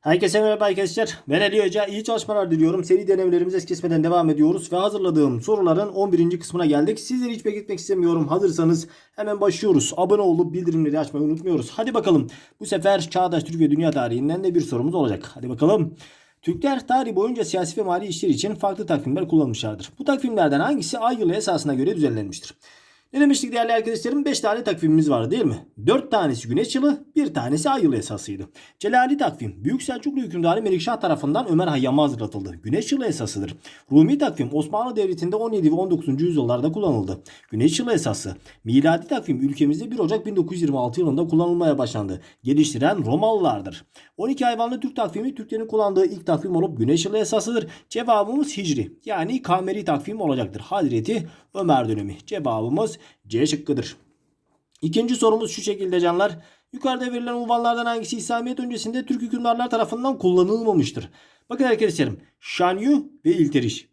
Herkese merhaba arkadaşlar. Ben Ali Hoca. İyi çalışmalar diliyorum. Seri denemelerimize es kesmeden devam ediyoruz. Ve hazırladığım soruların 11. kısmına geldik. Sizleri hiç bekletmek istemiyorum. Hazırsanız hemen başlıyoruz. Abone olup bildirimleri açmayı unutmuyoruz. Hadi bakalım. Bu sefer Çağdaş Türk ve Dünya tarihinden de bir sorumuz olacak. Hadi bakalım. Türkler tarih boyunca siyasi ve mali işler için farklı takvimler kullanmışlardır. Bu takvimlerden hangisi ay yılı esasına göre düzenlenmiştir? Ne demiştik değerli arkadaşlarım? 5 tane takvimimiz vardı değil mi? 4 tanesi güneş yılı, bir tanesi ay yılı esasıydı. Celali takvim, Büyük Selçuklu hükümdarı Melikşah tarafından Ömer Hayyam'a hazırlatıldı. Güneş yılı esasıdır. Rumi takvim Osmanlı Devleti'nde 17 ve 19. yüzyıllarda kullanıldı. Güneş yılı esası. Miladi takvim ülkemizde 1 Ocak 1926 yılında kullanılmaya başlandı. Geliştiren Romalılardır. 12 hayvanlı Türk takvimi Türklerin kullandığı ilk takvim olup güneş yılı esasıdır. Cevabımız Hicri yani kameri takvim olacaktır. Hazreti Ömer dönemi. Cevabımız C şıkkıdır. İkinci sorumuz şu şekilde canlar. Yukarıda verilen unvanlardan hangisi İslamiyet öncesinde Türk hükümdarlar tarafından kullanılmamıştır? Bakın arkadaşlarım. Şanyu ve İlteriş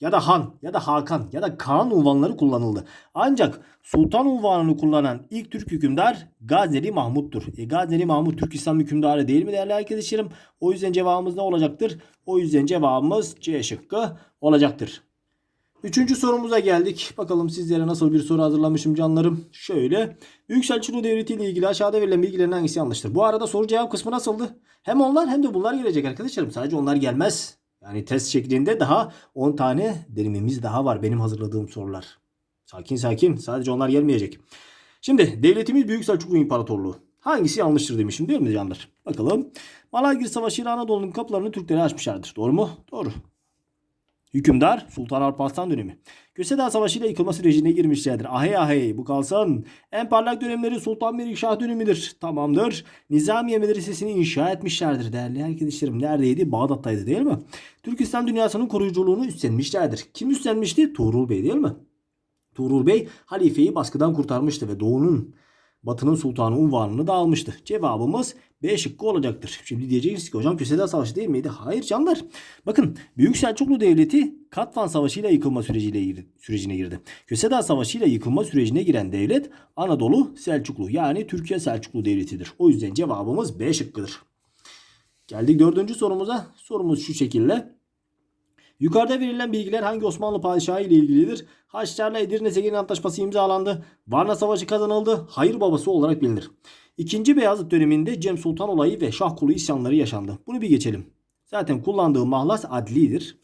ya da Han ya da Hakan ya da Kaan unvanları kullanıldı. Ancak Sultan unvanını kullanan ilk Türk hükümdar Gazneli Mahmut'tur. E, Gazneli Mahmut Türk İslam hükümdarı değil mi değerli arkadaşlarım? O yüzden cevabımız ne olacaktır? O yüzden cevabımız C şıkkı olacaktır. Üçüncü sorumuza geldik. Bakalım sizlere nasıl bir soru hazırlamışım canlarım. Şöyle. Büyük Selçuklu Devleti ile ilgili aşağıda verilen bilgilerin hangisi yanlıştır? Bu arada soru cevap kısmı nasıldı? Hem onlar hem de bunlar gelecek arkadaşlarım. Sadece onlar gelmez. Yani test şeklinde daha 10 tane denememiz daha var benim hazırladığım sorular. Sakin sakin. Sadece onlar gelmeyecek. Şimdi devletimiz Büyük Selçuklu İmparatorluğu. Hangisi yanlıştır demişim değil mi canlar? Bakalım. Malagir Savaşı ile Anadolu'nun kapılarını Türklere açmışlardır. Doğru mu? Doğru. Hükümdar Sultan Alparslan dönemi. Kösedağ Savaşı ile yıkılma sürecine girmişlerdir. Ahey ahey bu kalsın. En parlak dönemleri Sultan Melikşah dönemidir. Tamamdır. Nizamiye Medresesi'ni inşa etmişlerdir değerli arkadaşlarım. Neredeydi? Bağdat'taydı değil mi? Türk İslam dünyasının koruyuculuğunu üstlenmişlerdir. Kim üstlenmişti? Tuğrul Bey değil mi? Tuğrul Bey halifeyi baskıdan kurtarmıştı ve doğunun Batı'nın sultanı unvanını da almıştı. Cevabımız B şıkkı olacaktır. Şimdi diyeceksiniz ki hocam Köseda Savaşı değil miydi? Hayır canlar. Bakın Büyük Selçuklu Devleti Katvan Savaşı ile yıkılma süreciyle girdi, sürecine girdi. Köseda Savaşı ile yıkılma sürecine giren devlet Anadolu Selçuklu yani Türkiye Selçuklu Devleti'dir. O yüzden cevabımız B şıkkıdır. Geldik dördüncü sorumuza. Sorumuz şu şekilde. Yukarıda verilen bilgiler hangi Osmanlı padişahı ile ilgilidir? Haçlarla Edirne Segin Antlaşması imzalandı. Varna Savaşı kazanıldı. Hayır babası olarak bilinir. İkinci Beyazıt döneminde Cem Sultan olayı ve Şahkulu isyanları yaşandı. Bunu bir geçelim. Zaten kullandığı mahlas adlidir.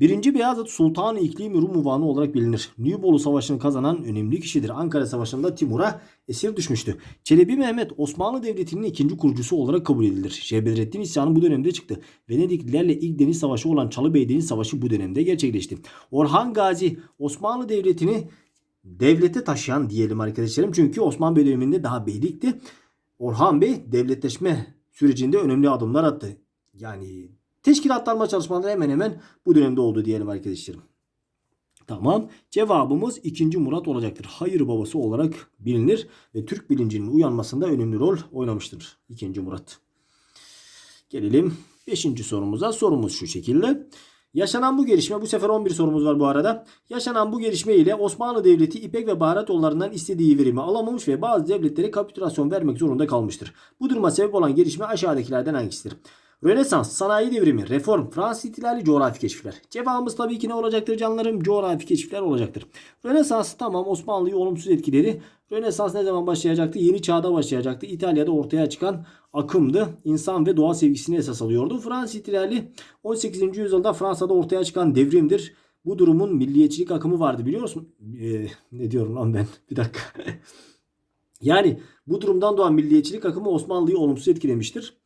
Birinci Beyazıt Sultan-ı İklim Rum Muvanı olarak bilinir. Nübolu Savaşı'nı kazanan önemli kişidir. Ankara Savaşı'nda Timur'a esir düşmüştü. Çelebi Mehmet Osmanlı Devleti'nin ikinci kurucusu olarak kabul edilir. Şeyh Bedrettin isyanı bu dönemde çıktı. Venediklilerle ilk deniz savaşı olan Çalıbey Deniz Savaşı bu dönemde gerçekleşti. Orhan Gazi Osmanlı Devleti'ni devlete taşıyan diyelim arkadaşlarım. Çünkü Osmanlı döneminde daha beylikti. Orhan Bey devletleşme sürecinde önemli adımlar attı. Yani teşkilatlanma çalışmaları hemen hemen bu dönemde oldu diyelim arkadaşlarım. Tamam. Cevabımız 2. Murat olacaktır. Hayır babası olarak bilinir ve Türk bilincinin uyanmasında önemli rol oynamıştır 2. Murat. Gelelim 5. sorumuza. Sorumuz şu şekilde. Yaşanan bu gelişme bu sefer 11 sorumuz var bu arada. Yaşanan bu gelişme ile Osmanlı Devleti İpek ve baharat yollarından istediği verimi alamamış ve bazı devletlere kapitülasyon vermek zorunda kalmıştır. Bu duruma sebep olan gelişme aşağıdakilerden hangisidir? Rönesans, sanayi devrimi, reform, Fransız ihtilali, coğrafi keşifler. Cevabımız tabii ki ne olacaktır canlarım? Coğrafi keşifler olacaktır. Rönesans tamam Osmanlı'yı olumsuz etkiledi. Rönesans ne zaman başlayacaktı? Yeni çağda başlayacaktı. İtalya'da ortaya çıkan akımdı. İnsan ve doğa sevgisini esas alıyordu. Fransız ihtilali 18. yüzyılda Fransa'da ortaya çıkan devrimdir. Bu durumun milliyetçilik akımı vardı biliyor musun? Ee, ne diyorum lan ben? Bir dakika. yani bu durumdan doğan milliyetçilik akımı Osmanlı'yı olumsuz etkilemiştir.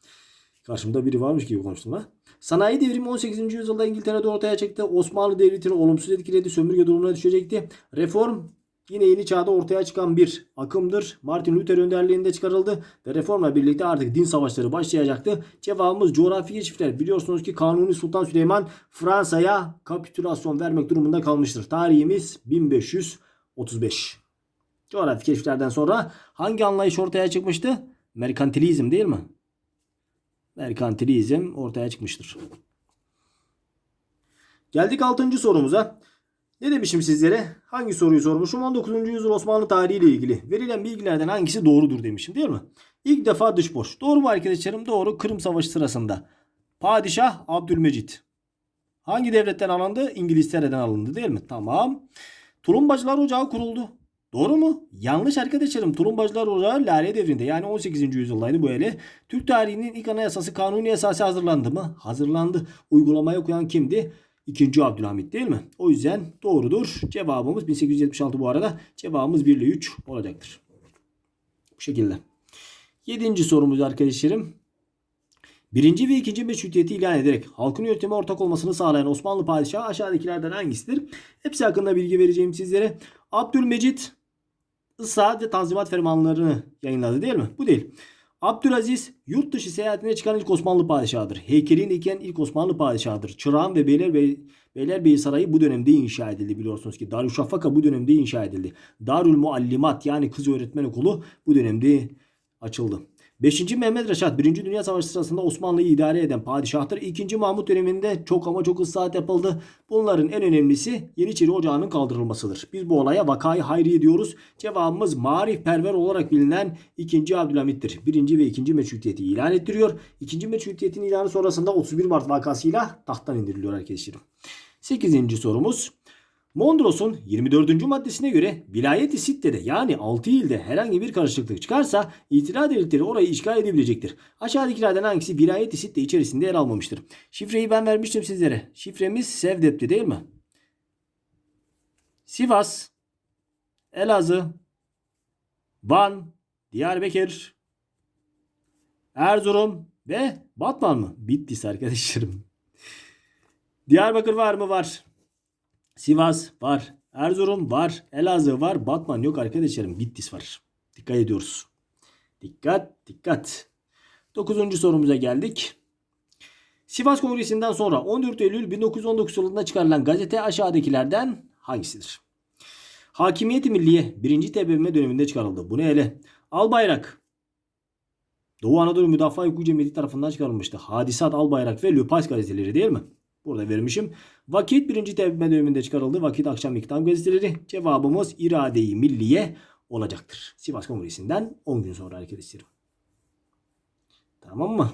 Karşımda biri varmış gibi konuştum ha. Sanayi devrimi 18. yüzyılda İngiltere'de ortaya çıktı. Osmanlı Devleti'ni olumsuz etkiledi. Sömürge durumuna düşecekti. Reform yine yeni çağda ortaya çıkan bir akımdır. Martin Luther önderliğinde çıkarıldı ve reformla birlikte artık din savaşları başlayacaktı. Cevabımız coğrafi keşifler. Biliyorsunuz ki Kanuni Sultan Süleyman Fransa'ya kapitülasyon vermek durumunda kalmıştır. Tarihimiz 1535. Coğrafi keşiflerden sonra hangi anlayış ortaya çıkmıştı? Merkantilizm değil mi? Merkantilizm ortaya çıkmıştır. Geldik 6. sorumuza. Ne demişim sizlere? Hangi soruyu sormuşum? 19. yüzyıl Osmanlı tarihi ile ilgili verilen bilgilerden hangisi doğrudur demişim değil mi? İlk defa dış borç. Doğru mu arkadaşlarım? Doğru. Kırım Savaşı sırasında. Padişah Abdülmecit. Hangi devletten alındı? İngiltere'den alındı değil mi? Tamam. Tulumbacılar Ocağı kuruldu. Doğru mu? Yanlış arkadaşlarım. Tulumbacılar Ocağı Lale devrinde yani 18. yüzyıldaydı bu ele. Türk tarihinin ilk anayasası kanuni esası hazırlandı mı? Hazırlandı. Uygulamaya koyan kimdi? İkinci Abdülhamit değil mi? O yüzden doğrudur. Cevabımız 1876 bu arada. Cevabımız 1 ile 3 olacaktır. Bu şekilde. Yedinci sorumuz arkadaşlarım. Birinci ve ikinci meşrutiyeti ilan ederek halkın yönetime ortak olmasını sağlayan Osmanlı padişahı aşağıdakilerden hangisidir? Hepsi hakkında bilgi vereceğim sizlere. Abdülmecit ıslahat ve tanzimat fermanlarını yayınladı değil mi? Bu değil. Abdülaziz yurt dışı seyahatine çıkan ilk Osmanlı padişahıdır. Heykelin iken ilk Osmanlı padişahıdır. Çırağan ve Beylerbey, Beylerbeyi Sarayı bu dönemde inşa edildi biliyorsunuz ki. Darüşşafaka bu dönemde inşa edildi. Darül Muallimat yani kız öğretmen okulu bu dönemde açıldı. 5. Mehmet Reşat 1. Dünya Savaşı sırasında Osmanlı'yı idare eden padişahtır. 2. Mahmut döneminde çok ama çok ıslahat yapıldı. Bunların en önemlisi Yeniçeri Ocağı'nın kaldırılmasıdır. Biz bu olaya vakayı hayriye diyoruz. Cevabımız marifperver olarak bilinen 2. Abdülhamit'tir. 1. ve 2. meşrutiyeti ilan ettiriyor. 2. meşrutiyetin ilanı sonrasında 31 Mart vakasıyla tahttan indiriliyor arkadaşlarım. 8. sorumuz. Mondros'un 24. maddesine göre vilayeti Sitte'de yani 6 ilde herhangi bir karışıklık çıkarsa itilaf devletleri orayı işgal edebilecektir. Aşağıdakilerden hangisi vilayeti Sitte içerisinde yer almamıştır? Şifreyi ben vermiştim sizlere. Şifremiz Sevdep'ti değil mi? Sivas, Elazığ, Van, Diyarbakır, Erzurum ve Batman mı? Bitlis arkadaşlarım. Diyarbakır var mı? Var. Sivas var. Erzurum var. Elazığ var. Batman yok arkadaşlarım. Bitlis var. Dikkat ediyoruz. Dikkat dikkat. Dokuzuncu sorumuza geldik. Sivas Kongresi'nden sonra 14 Eylül 1919 yılında çıkarılan gazete aşağıdakilerden hangisidir? Hakimiyeti Milliye 1. TBMM döneminde çıkarıldı. Bu ne hele? Albayrak. Doğu Anadolu Müdafaa Hukuku Cemiyeti tarafından çıkarılmıştı. Hadisat Albayrak ve Lüpas gazeteleri değil mi? Burada vermişim. Vakit birinci tevbe döneminde çıkarıldı. Vakit akşam iktam gazeteleri. Cevabımız irade-i milliye olacaktır. Sivas Kongresi'nden 10 gün sonra arkadaşlarım. Tamam mı?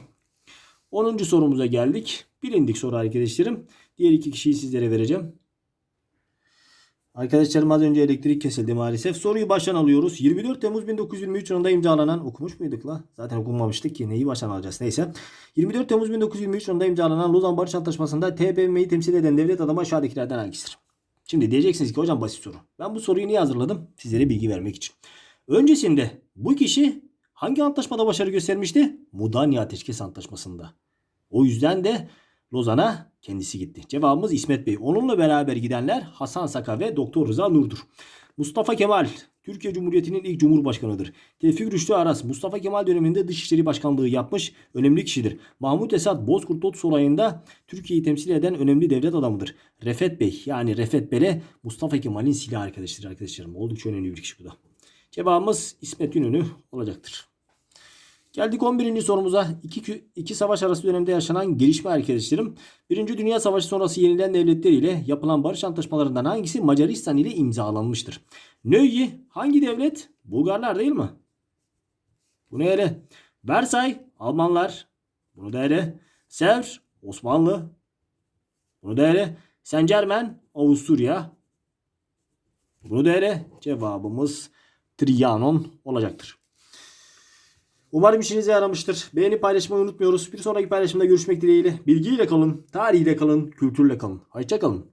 10. sorumuza geldik. Bilindik soru arkadaşlarım. Diğer iki kişiyi sizlere vereceğim. Arkadaşlarım az önce elektrik kesildi maalesef. Soruyu baştan alıyoruz. 24 Temmuz 1923 yılında imzalanan okumuş muyduk la? Zaten okunmamıştık ki neyi baştan alacağız neyse. 24 Temmuz 1923 yılında imzalanan Lozan Barış Antlaşması'nda TBMM'yi temsil eden devlet adamı aşağıdakilerden hangisidir? Şimdi diyeceksiniz ki hocam basit soru. Ben bu soruyu niye hazırladım? Sizlere bilgi vermek için. Öncesinde bu kişi hangi antlaşmada başarı göstermişti? Mudanya Ateşkes Antlaşması'nda. O yüzden de Lozan'a kendisi gitti. Cevabımız İsmet Bey. Onunla beraber gidenler Hasan Saka ve Doktor Rıza Nur'dur. Mustafa Kemal Türkiye Cumhuriyeti'nin ilk cumhurbaşkanıdır. Tevfik Rüştü Aras Mustafa Kemal döneminde Dışişleri Başkanlığı yapmış önemli kişidir. Mahmut Esat Bozkurt Lotus olayında Türkiye'yi temsil eden önemli devlet adamıdır. Refet Bey yani Refet Bele Mustafa Kemal'in silah arkadaşıdır arkadaşlarım. Oldukça önemli bir kişi bu da. Cevabımız İsmet İnönü olacaktır. Geldik 11. sorumuza. İki, iki savaş arası dönemde yaşanan gelişme arkadaşlarım. Birinci Dünya Savaşı sonrası yenilen devletler ile yapılan barış antlaşmalarından hangisi Macaristan ile imzalanmıştır? Nöyi hangi devlet? Bulgarlar değil mi? Bu ne hele? Versay Almanlar. Bunu da hele. Sevr Osmanlı. Bunu da hele. Sencermen Avusturya. Bunu da hele. Cevabımız Trianon olacaktır. Umarım işinize yaramıştır. Beğeni paylaşmayı unutmuyoruz. Bir sonraki paylaşımda görüşmek dileğiyle. Bilgiyle kalın, tarihiyle kalın, kültürle kalın. Hoşça kalın.